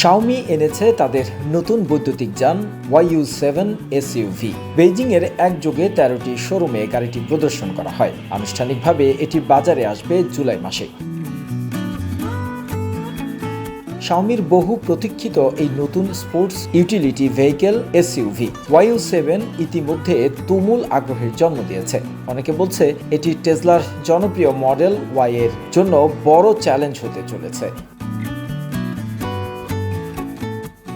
Xiaomi এনেছে তাদের নতুন বৈদ্যুতিক যান ওয়াইউ সেভেন এসইউভি বেইজিং এর একযোগে তেরোটি শোরুমে গাড়িটি প্রদর্শন করা হয়। আনুষ্ঠানিকভাবে এটি বাজারে আসবে জুলাই মাসে। শাওমির বহু প্রতীক্ষিত এই নতুন sports utility vehicle S SUV YU seven ইতিমধ্যে তুমুল আগ্রহের জন্ম দিয়েছে। অনেকে বলছে এটি টেসলার জনপ্রিয় মডেল ওয়াই এর জন্য বড় চ্যালেঞ্জ হতে চলেছে।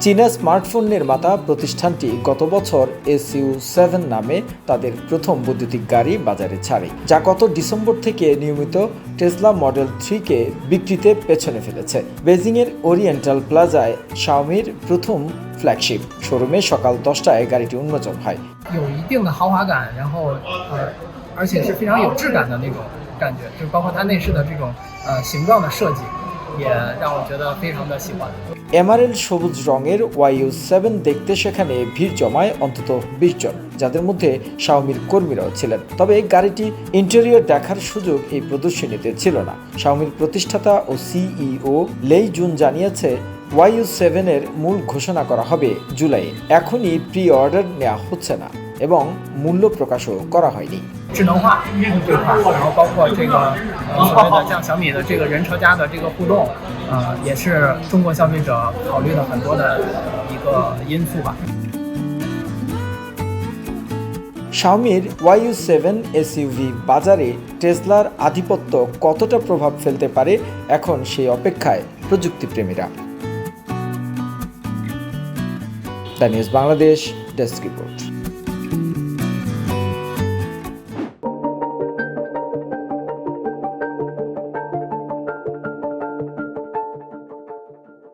চীনা স্মার্টফোন নির্মাতা প্রতিষ্ঠানটি গত বছর এসইউ সেভেন নামে তাদের প্রথম বৈদ্যুতিক গাড়ি বাজারে ছাড়ে, যা গত ডিসেম্বর থেকে নিয়মিত টেসলা মডেল থ্রিকে বিক্রিতে পেছনে ফেলেছে। বেজিংয়ের ওরিয়েন্টাল প্লাজায় শাওমির প্রথম ফ্ল্যাগশিপ। শোরুমে সকাল দশটায় গাড়িটি উন্মোচন হয়। এমারেল সবুজ রঙের ওয়াইউ সেভেন দেখতে সেখানে ভিড় জমায় অন্তত বিশ জন, যাদের মধ্যে শাওমির কর্মীরাও ছিলেন। তবে গাড়িটি ইন্টেরিয়র দেখার সুযোগ এই প্রদর্শনীতে ছিল না। শাওমির প্রতিষ্ঠাতা ও সিইও লেই জুন জানিয়েছে ওয়াইউ সেভেনের মূল ঘোষণা করা হবে জুলাই। এখনই প্রি অর্ডার নেওয়া হচ্ছে না। এবং মূল্য প্রকাশও করা হয়নি 智能化这块儿，然后包括这个呃所谓的像小米的这个人车家的这个互动，呃，也是中国消费者考虑的很多的一个因素吧。 শাওমির ওয়াইউ সেভেন এসইউভি বাজারে টেসলার আধিপত্য কতটা প্রভাব ফেলতে পারে এখন সেই অপেক্ষায় প্রযুক্তিপ্রেমীরা the news Bangladesh desk report